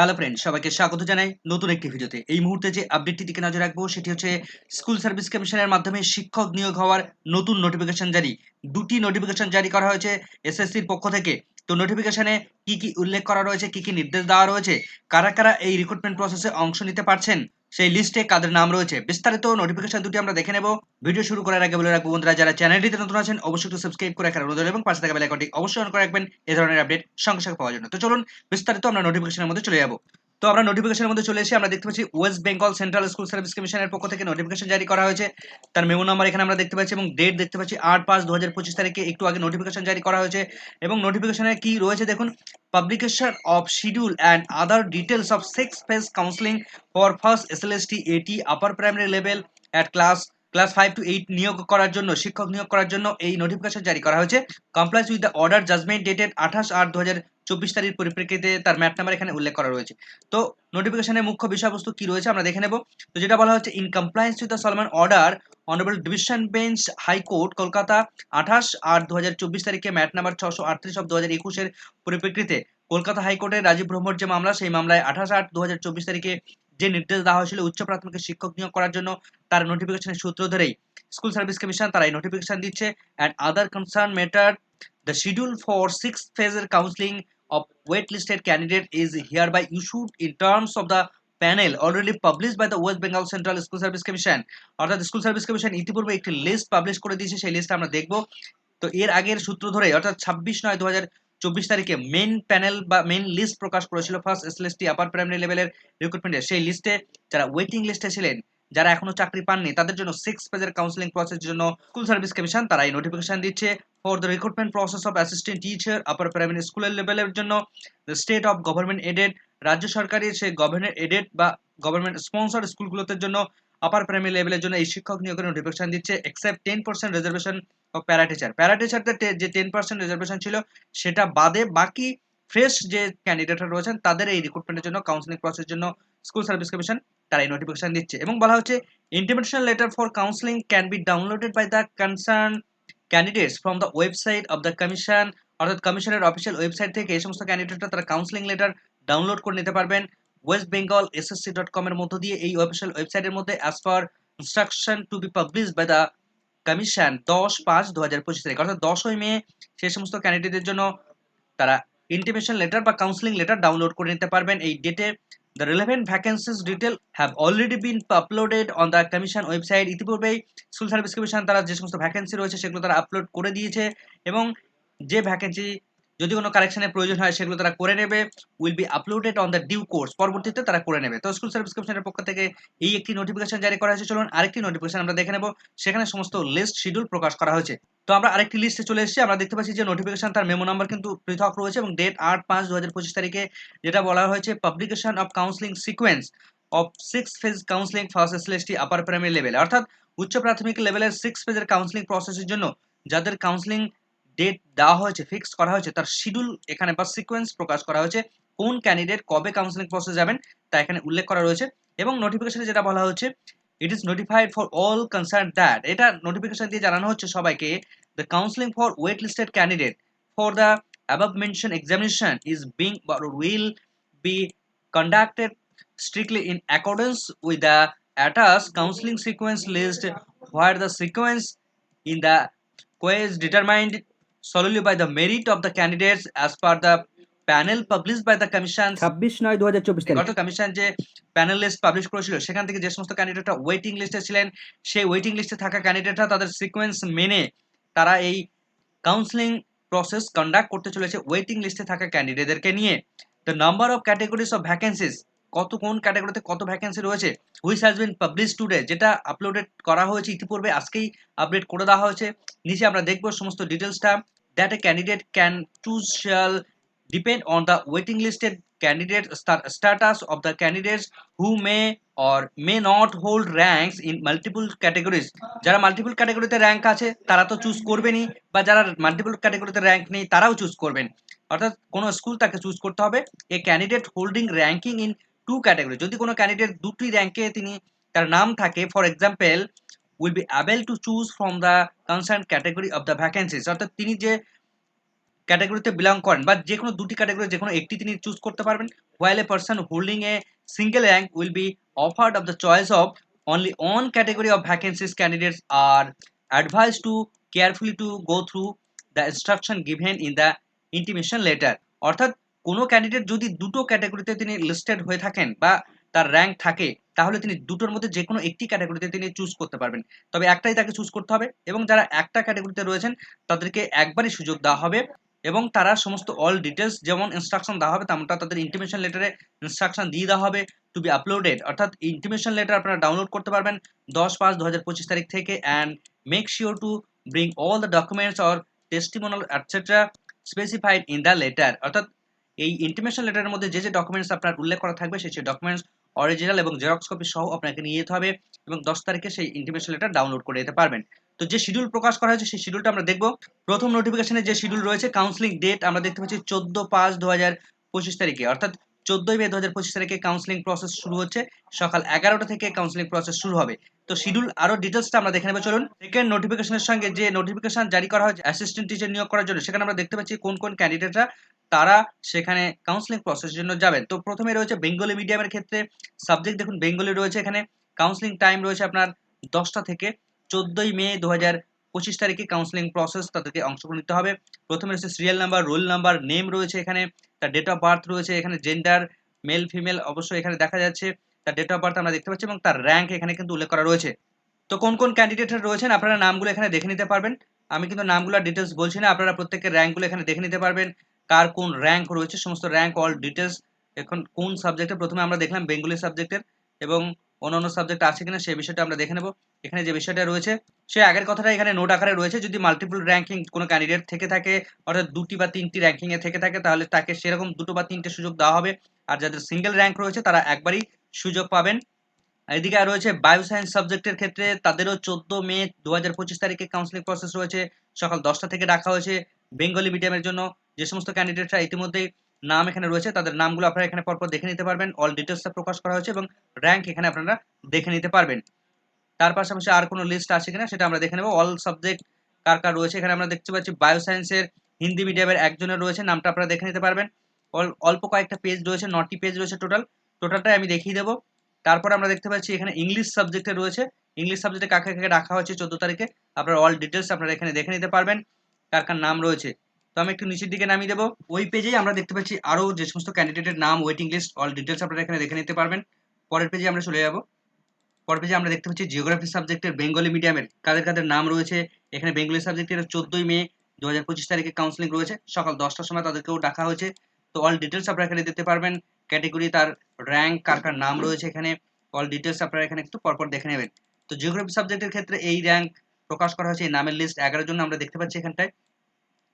Hello friend সবাইকে স্বাগত জানাই নতুন একটি ভিডিওতে। এই মুহূর্তে যে আপডেটটি দিকে নজর রাখব, সেটি হচ্ছে স্কুল সার্ভিস কমিশনের মাধ্যমে শিক্ষক নিয়োগ হওয়ার নতুন নোটিফিকেশন জারি। দুটি নোটিফিকেশন জারি করা হয়েছে এসএসসির পক্ষ থেকে। তো নোটিফিকেশনে কি কি উল্লেখ করা রয়েছে, কি কি নির্দেশ দেওয়া রয়েছে, কারা কারা এই রিক্রুটমেন্ট প্রসেসে অংশ নিতে পারছেন সেই লিস্টে কাদের নাম রয়েছে? বিস্তারিত নোটিফিকেশন দুটি আমরা দেখে নেব। ভিডিও শুরু করার আগে বলে রাখব বন্ধুরা, যারা চ্যানেলটিতে নতুন আছেন, অবশ্যই একটু সাবস্ক্রাইব করে রাখার অনুরোধ এবং পাশে থাকা বেল আইকনটি অবশ্যই অন করে রাখবেন। এই ধরনের আপডেট সঙ্গে সঙ্গে পাওয়ার জন্য। তো চলুন, বিস্তারিত আমরা নোটিফিকেশনের মধ্যে চলে যাব। তো আমরা নোটিফিকেশনের মধ্যে চলে এসে আমরা দেখতে পাচ্ছি West Bengal central school service কমিশনের পক্ষ থেকে নোটিফিকেশন জারি করা হয়েছে। তার মেমো নাম্বার এখানে আমরা দেখতে পাচ্ছি এবং ডেট দেখতে পাচ্ছি আট পাঁচ দু হাজার পঁচিশ তারিখে, একটু আগে নোটিফিকেশন জারি করা হয়েছে। এবং নোটিফিকেশনে কি রয়েছে দেখুন publication of schedule and other details of six phase counselling for first S L S T এটি upper primary level at class class five to eight নিয়োগ করার জন্য, শিক্ষক নিয়োগ করার জন্য এই নোটিফিকেশন জারি করা হয়েছে। Complies with the order judgment dated আঠাশ আট দু হাজার চব্বিশ তারিখ পরিপ্রেক্ষিতে তার ম্যাপ নাম্বার এখানে উল্লেখ করা রয়েছে। তো নোটিফিকেশনের মুখ্য বিষয়বস্তু কি রয়েছে আমরা দেখে নেব। তো যেটা বলা হচ্ছে in compliance with the Salman order honourable division bench high court Kolkata আঠাশ আট দু তারিখে ম্যাট নাম্বার ছশো আটত্রিশ অফ দু হাজার একুশের পরিপ্রেক্ষিতে কলকাতা হাইকোর্টের রাজীব ব্রহ্মর যে মামলা, সেই মামলায় আঠাশ আট দু তারিখে যে নির্দেশ দেওয়া হয়েছিল উচ্চ প্রাথমিকের শিক্ষক নিয়োগ করার জন্য, তার নোটিফিকেশনের সূত্র ধরেই স্কুল সার্ভিস কমিশন তারা এই নোটিফিকেশন দিচ্ছে। And other concern matter the schedule for six ফেজের counselling of waitlisted candidate is hereby issued in terms of the panel already published by the West Bengal Central School Service Commission. অর্থাৎ school service commission ইতিপূর্বে একটি list publish করে দিয়েছে, সেই list আমরা দেখব। তো এর আগের সূত্র ধরে, অর্থাৎ ছাব্বিশ নয় দু চব্বিশ তারিখে মেন প্যানেল বা মেন লিস্ট প্রকাশ করেছিল ফার্স্ট এসএলএসটি আপার প্রাইমারি লেভেলের রিক্রুটমেন্টের সেই লিস্টে যারা ওয়েটিং লিস্টে ছিলেন, যারা এখনও চাকরি পাননি, তাদের জন্য সিক্স পেজের কাউন্সিলিং প্রসেসের জন্য স্কুল সার্ভিস কমিশন তারা এই নোটিফিকেশন দিচ্ছে। For the recruitment process of assistant teacher upper primary স্কুলের লেভেলের জন্য the state of government aided রাজ্য সরকারি সেই গভর্নমেন্ট এডেড বা গভর্নমেন্ট স্পন্সর স্কুলগুলোতে জন্য আপার প্রাইমারি লেভেলের জন্য এই শিক্ষক নিয়োগের নোটিফিকেশন দিচ্ছে except ten percent reservation of para teacher para টিচারদের যে টেন পার্সেন্ট রিজার্ভেশন ছিল, সেটা বাদে বাকি ফ্রেশ যে ক্যান্ডিডেটরা রয়েছেন, তাদের এই রিক্রুটমেন্টের জন্য কাউন্সিলিং প্রসেসের জন্য স্কুল সার্ভিস কমিশন তারা এই নোটিফিকেশন দিচ্ছে। এবং বলা হচ্ছে intimation letter for counseling can be downloaded by the concerned candidates from the website of the commission অর্থাৎ কমিশনের অফিসিয়াল ওয়েবসাইট থেকে এই সমস্ত ক্যান্ডিডেটরা তারা কাউন্সিলিং লেটার ডাউনলোড করে নিতে পারবেন। West Bengal SSC dot com এর মধ্য দিয়ে এই অফিসিয়াল ওয়েবসাইটের মধ্যে as per instruction to be publish by the commission দশ পাঁচ দু হাজার পঁচিশ তারিখ। অর্থাৎ দশই মে সেই সমস্ত ক্যান্ডিডেটদের জন্য তারা ইন্টিমেশন লেটার বা কাউন্সিলিং লেটার ডাউনলোড করে নিতে পারবেন। এই ডেটে The relevant vacancies detail have already been uploaded on the commission website ইতিপূর্বেই স্কুল সার্ভিস কমিশন তারা যে সমস্ত ভ্যাকেন্সি রয়েছে সেগুলো তারা আপলোড করে দিয়েছে এবং যে ভ্যাকেন্সি যদি কোনো কারেকশনের প্রয়োজন হয়, সেগুলো তারা করে নেবে will be uploaded on the due course পরবর্তীতে তারা করে নেবে। তো স্কুল সার্ভিস কমিশনের পক্ষ থেকে এই একটি নোটিফিকেশন জারি করা হয়েছে। চলুন আরেকটি নোটিফিকেশন আমরা দেখে নেব। সেখানে সমস্ত লিস্ট শিডিউল প্রকাশ করা হয়েছে। তো আমরা আরেকটি লিস্টে চলে এসেছি। আমরা দেখতে পাচ্ছি যে নোটিফিকেশন তার মেমো নাম্বার কিন্তু পৃথক রয়েছে এবং ডেট আট পাঁচ দু হাজার পঁচিশ তারিখে যেটা বলা হয়েছে publication of counselling sequence of six phase counselling first SLST upper primary level অর্থাৎ উচ্চ প্রাথমিক লেভেলের সিক্স ফেজের কাউন্সিলিং প্রসেসের জন্য যাদের কাউন্সিলিং ডেট দেওয়া হয়েছে ফিক্সড করা হয়েছে, তার শিডিউল এখানে বা সিকোয়েন্স প্রকাশ করা হয়েছে, কোন ক্যান্ডিডেট কবে কাউন্সিলিং প্রসেস যাবেন তা এখানে উল্লেখ করা রয়েছে এবং নোটিফিকেশানে যেটা বলা হচ্ছে it is notified for all concern that এটা নোটিফিকেশন দিয়ে জানানো হচ্ছে সবাইকে the counselling for wait listed candidate for the above mention examination is being will be conducted strictly in accordance with the attached counselling sequence list where the sequence in the queues determined solely by the merit of the candidates as per the panel published by the commission. ছাব্বিশ নয় দু হাজার চব্বিশ তারিখ। গত commission যে panel list publish করেছিল সেখান থেকে যে সমস্ত ক্যান্ডিডেটরা ওয়েটিং লিস্টে ছিলেন সেই ওয়েটিং লিস্টে থাকা ক্যান্ডিডেটরা তাদের সিকোয়েন্স মেনে তারা এই কাউন্সিলিং প্রসেস কন্ডাক্ট করতে চলেছে ওয়েটিং লিস্টে থাকা ক্যান্ডিডেটদেরকে নিয়ে। The number of categories of vacancies কত কোন ক্যাটাগরিতে কত ভ্যাকেন্সি রয়েছে which has been publish today যেটা আপলোডেড করা হয়েছে ইতিপূর্বে, আজকেই আপডেট করে দেওয়া হয়েছে। নিচে আমরা দেখব সমস্ত ডিটেলসটা that a candidate can choose shall on the waiting listed candidate sta- status of the candidates who may or may not hold ranks in multiple categories যারা মাল্টিপল ক্যাটাগরিতে র্যাঙ্ক আছে, তারা তো চুজ করবেনই, বা যারা মাল্টিপল ক্যাটাগরিতে র্যাঙ্ক নেই, তারাও চুজ করবেন। অর্থাৎ কোনো স্কুল তাকে চুজ করতে হবে। A candidate holding ranking in two category যদি কোনো ক্যান্ডিডেট দুটি র্যাঙ্কে তিনি তার নাম থাকে for example will be able to choose from the concern category of the vacancies অর্থাৎ তিনি যে ক্যাটাগরিতে বিলং করেন বা যে কোনো দুটি ক্যাটাগরি যে কোনো একটি তিনি চুজ করতে পারবেন while a person holding a single rank will be offered of the choice of only one category of vacancies candidates are advised to carefully to go through the instruction given in the intimation letter অর্থাৎ কোনো candidate যদি দুটো ক্যাটাগরিতে তিনি listed হয়ে থাকেন বা তার র্যাঙ্ক থাকে, তাহলে তিনি দুটোর মধ্যে যে কোনো একটি ক্যাটাগরিতে তিনি চুজ করতে পারবেন। তবে একটাই তাকে চুজ করতে হবে এবং যারা একটা ক্যাটাগরিতে রয়েছেন, তাদেরকে একবারই সুযোগ দেওয়া হবে এবং তারা সমস্ত অল ডিটেলস যেমন ইনস্ট্রাকশন দেওয়া হবে, তেমনটা তাদের ইন্টিমেশন লেটারে ইনস্ট্রাকশন দিয়ে দেওয়া হবে টু বি আপলোডেড অর্থাৎ ইন্টিমেশন লেটার আপনারা ডাউনলোড করতে পারবেন দশ পাঁচ দু হাজার পঁচিশ তারিখ থেকে and make sure to bring all the documents or testimonial etcetera specified in the letter অর্থাৎ এই ইন্টিমেশন লেটারের মধ্যে যে যে ডকুমেন্টস আপনার উল্লেখ করা থাকবে, সেই সেই ডকুমেন্টস অরিজিনাল এবং জেরক্স কপি সহ আপনাকে নিয়ে যেতে হবে এবং দশ তারিখে সেই ইন্টিমেশন লেটার ডাউনলোড করে যেতে পারবেন। তো যে শিডিউল প্রকাশ করা হয়েছে, সেই শিডিউলটা আমরা দেখব। প্রথম নোটিফিকেশনে যে শিডিউল রয়েছে কাউন্সিলিং ডেট আমরা দেখতে পাচ্ছি চোদ্দ পাঁচ দু হাজার পঁচিশ তারিখে। অর্থাৎ চোদ্দই মে দু হাজার পঁচিশ তারিখে কাউন্সিলিং প্রসেস শুরু হচ্ছে। সকাল এগারোটা থেকে কাউন্সিলিং প্রসেস শুরু হবে। তো শিডিউল আরও ডিটেলসটা আমরা দেখে নেব। চলুন সেকেন্ড নোটিফিকেশনের সঙ্গে যে নোটিফিকেশন জারি করা হয়েছে অ্যাসিস্ট্যান্ট টিচার নিয়োগ করার জন্য, সেখানে আমরা দেখতে পাচ্ছি কোন কোন ক্যান্ডিডেটরা তারা সেখানে কাউন্সিলিং প্রসেসের জন্য যাবেন। তো প্রথমে রয়েছে বেঙ্গলি মিডিয়ামের ক্ষেত্রে সাবজেক্ট দেখুন, বেঙ্গলি রয়েছে এখানে। কাউন্সিলিং টাইম রয়েছে আপনার দশটা থেকে চোদ্দই মে দু হাজার পঁচিশ তারিখে কাউন্সিলিং প্রসেস তাদেরকে অংশগ্রহণ নিতে হবে। প্রথমে রয়েছে serial number roll number name রয়েছে এখানে। তার ডেট অফ বার্থ রয়েছে, এখানে জেন্ডার মেল ফিমেল অবশ্যই এখানে দেখা যাচ্ছে। তার ডেট অফ বার্থ আমরা দেখতে পাচ্ছি এবং তার র্যাঙ্ক এখানে কিন্তু উল্লেখ করা রয়েছে। তো কোন কোন ক্যান্ডিডেট রয়েছেন আপনারা নামগুলো এখানে দেখে নিতে পারবেন। আমি কিন্তু নামগুলো ডিটেলস বলছি না, আপনারা প্রত্যেকের র্যাঙ্কগুলো এখানে দেখে নিতে পারবেন। কার কোন র্যাঙ্ক রয়েছে, সমস্ত র্যাঙ্ক অল ডিটেলস এখন কোন সাবজেক্টে প্রথমে আমরা দেখলাম বেঙ্গলি সাবজেক্টের এবং অন্যান্য সাবজেক্ট আছে কিনা সেই বিষয়টা আমরা দেখে নেব। এখানে যে বিষয়টা রয়েছে, সে আগের কথাটা এখানে নোট আকারে রয়েছে। যদি মাল্টিপল র্যাঙ্কিং কোনো ক্যান্ডিডেট থেকে থাকে, অর্থাৎ দুটি বা তিনটি র্যাঙ্কিংয়ে থেকে থাকে, তাহলে তাকে সেরকম দুটো বা তিনটে সুযোগ দেওয়া হবে। আর যাদের সিঙ্গেল র্যাঙ্ক রয়েছে, তারা একবারই সুযোগ পাবেন। এদিকে রয়েছে বায়ো সায়েন্স সাবজেক্টের ক্ষেত্রে তাদেরও চোদ্দ মে দু হাজার পঁচিশ তারিখে কাউন্সিলিং প্রসেস রয়েছে। সকাল দশটা থেকে ডাকা হয়েছে। বেঙ্গলি মিডিয়ামের জন্য যে সমস্ত ক্যান্ডিডেটরা ইতিমধ্যেই নাম এখানে রয়েছে, তাদের নামগুলো আপনারা এখানে পরপর দেখে নিতে পারবেন। অল ডিটেলসটা প্রকাশ করা হয়েছে এবং র্যাঙ্ক এখানে আপনারা দেখে নিতে পারবেন। তার পাশাপাশি আর কোনো লিস্ট আছে কিনা সেটা আমরা দেখে নেব। অল সাবজেক্ট কার কার রয়েছে? এখানে আমরা দেখতে পাচ্ছি বায়ো সায়েন্সের হিন্দি মিডিয়ামের একজনের রয়েছে, নামটা আপনারা দেখে নিতে পারবেন। অল্প কয়েকটা পেজ রয়েছে নটি পেজ রয়েছে টোটাল টোটালটাই আমি দেখিয়ে দেবো। তারপর আমরা দেখতে পাচ্ছি এখানে ইংলিশ সাবজেক্টে রয়েছে। ইংলিশ সাবজেক্টে কাকে কাকে রাখা হয়েছে চোদ্দ তারিখে? আপনার অল ডিটেলস আপনারা এখানে দেখে নিতে পারবেন। কার কার নাম রয়েছে? আমি একটু নিচের দিকে নামিয়ে দেবো। ওই পেজেই আমরা দেখতে পাচ্ছি আরও যে সমস্ত ক্যান্ডিডেটের নাম ওয়েটিং লিস্ট অল ডিটেলস আপনারা এখানে দেখে নিতে পারবেন। পরের পেজে আমরা চলে যাব। পরের পেজে আমরা দেখতে পাচ্ছি জিওগ্রাফি সাবজেক্টের বেঙ্গলি মিডিয়ামের কাদের কাদের নাম রয়েছে। এখানে বেঙ্গলি সাবজেক্টের চোদ্দই মে দু হাজার পঁচিশ তারিখে কাউন্সিলিং রয়েছে। সকাল দশটার সময় তাদেরকেও ডাকা হয়েছে। তো অল ডিটেলস আপনারা এখানে দিতে পারবেন। ক্যাটেগরি তার র্যাঙ্ক কার কার নাম রয়েছে এখানে। অল ডিটেলস আপনারা এখানে একটু পরপর দেখে নেবেন। তো জিওগ্রাফি সাবজেক্টের ক্ষেত্রে এই র্যাঙ্ক প্রকাশ করা হয়েছে, এই নামের লিস্ট এগারো জন্য আমরা দেখতে পাচ্ছি এখানটায়।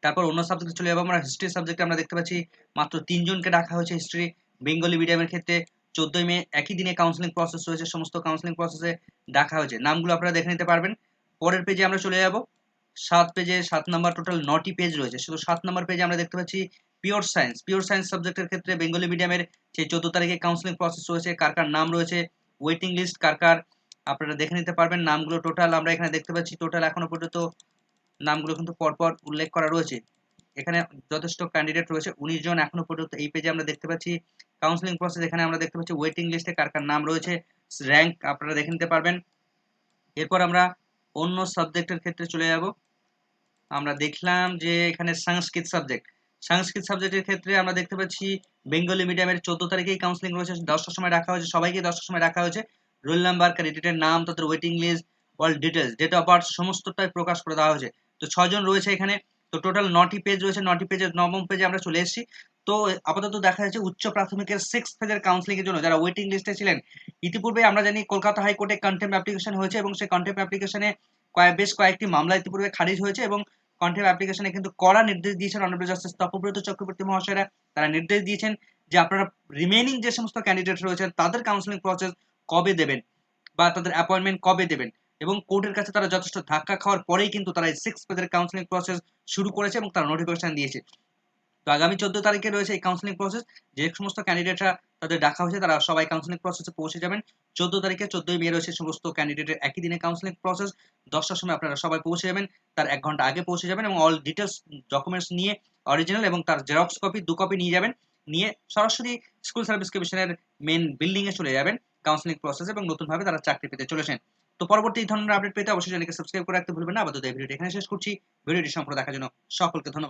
তারপর অন্য সাবজেক্টে চলে যাব। আমরা হিস্ট্রি সাবজেক্টে আমরা দেখতে পাচ্ছি, মাত্র তিনজনকে ডাকা হয়েছে হিস্ট্রি বেঙ্গলি মিডিয়ামের ক্ষেত্রে চোদ্দই মে, একই দিনে কাউন্সিলিং প্রসেস রয়েছে, সমস্ত কাউন্সিলিং প্রসেসে ডাকা হয়েছে। নামগুলো আপনারা দেখে নিতে পারবেন। পরের পেজে আমরা চলে যাব। সাত পেজে সাত নম্বর টোটাল নটি পেজ রয়েছে। শুধু সাত নম্বর পেজে আমরা দেখতে পাচ্ছি পিওর সায়েন্স পিওর সায়েন্স সাবজেক্টের ক্ষেত্রে বেঙ্গলি মিডিয়ামের সেই চোদ্দ তারিখে কাউন্সিলিং প্রসেস রয়েছে, কার কার নাম রয়েছে ওয়েটিং লিস্ট কার কার, আপনারা দেখে নিতে পারবেন। নামগুলো টোটাল আমরা এখানে দেখতে পাচ্ছি। টোটাল এখনও পর্যন্ত নামগুলো কিন্তু পরপর উল্লেখ করা রয়েছে। এখানে যথেষ্ট ক্যান্ডিডেট রয়েছে। উনিশ জন এখনও পর্যন্ত এই পেজে আমরা দেখতে পাচ্ছি। কাউন্সিলিং প্রসেস এখানে আমরা দেখতে পাচ্ছি ওয়েটিং লিস্টে কার কার নাম রয়েছে। র্যাঙ্ক আপনারা দেখে নিতে পারবেন। এরপর আমরা অন্য সাবজেক্টের ক্ষেত্রে চলে যাব। আমরা দেখলাম যে এখানে সংস্কৃত সাবজেক্ট সংস্কৃত সাবজেক্টের ক্ষেত্রে আমরা দেখতে পাচ্ছি বেঙ্গলি মিডিয়ামের চোদ্দ তারিখেই কাউন্সিলিং রয়েছে। দশটার সময় রাখা হয়েছে। সবাইকে দশটার সময় রাখা হয়েছে। রোল নাম্বার ক্যান্ডিডেটের নাম, তাদের waiting list all details date of birth সমস্তটাই প্রকাশ করে দেওয়া হয়েছে। তো ছজন রয়েছে এখানে। তো টোটাল নটি পেজ রয়েছে, নটি পেজের নবম পেজে আমরা চলে এসেছি। তো আপাতত দেখা যাচ্ছে উচ্চ প্রাথমিকের সিক্স পেজের কাউন্সিলিং এর জন্য যারা ওয়েটিং লিস্টে ছিলেন, ইতিপূর্বে আমরা জানি কলকাতা হাইকোর্টে কন্টেম্প অ্যাপ্লিকেশন হয়েছে এবং সেই কন্টেম্প অ্যাপ্লিকেশনে বেশ কয়েকটি মামলা ইতিপূর্বে খারিজ হয়েছে এবং কন্টেম্প অ্যাপ্লিকেশনে কিন্তু কড়া নির্দেশ দিয়েছেন অনারেবল জাস্টিস তপব্রত চক্রবর্তী মহাশয়রা। তারা নির্দেশ দিয়েছেন যে আপনারা রিমেনিং যে সমস্ত ক্যান্ডিডেট রয়েছেন, তাদের কাউন্সিলিং প্রসেস কবে দেবেন বা তাদের অ্যাপয়েন্টমেন্ট কবে দেবেন? এবং কোর্টের কাছে তারা যথেষ্ট ধাক্কা খাওয়ার পরেই কিন্তু তারা এই সিক্স পেজের কাউন্সিলিং প্রসেস শুরু করেছে এবং তারা নোটিফিকেশন দিয়েছে। তো আগামী চোদ্দ তারিখে রয়েছে এই কাউন্সিলিং প্রসেস যে সমস্ত ক্যান্ডিডেটরা তাদের ডাকা হয়েছে, তারা সবাই কাউন্সিলিং প্রসেসে পৌঁছে যাবেন। চোদ্দ তারিখে চোদ্দই মে রয়েছে সমস্ত ক্যান্ডিডেটের একই দিনে কাউন্সিলিং প্রসেস দশটার সময় আপনারা সবাই পৌঁছে যাবেন, তার এক ঘণ্টা আগে পৌঁছে যাবেন এবং অল ডিটেলস ডকুমেন্টস নিয়ে অরিজিনাল এবং তার জেরক্স কপি দু কপি নিয়ে যাবেন। নিয়ে সরাসরি স্কুল সার্ভিস কমিশনের মেন বিল্ডিং এ চলে যাবেন কাউন্সিলিং প্রসেস এবং নতুনভাবে তারা চাকরি পেতে চলেছেন। তো পরবর্তী ধরনের আপডেট পেতে অবশ্যই চ্যানেলকে সাবস্ক্রাইব করে রাখতে ভুলবেন না। আপাতত এই ভিডিওটি এখানে শেষ করছি। ভিডিওটি সম্পূর্ণ দেখার জন্য সকলকে ধন্যবাদ।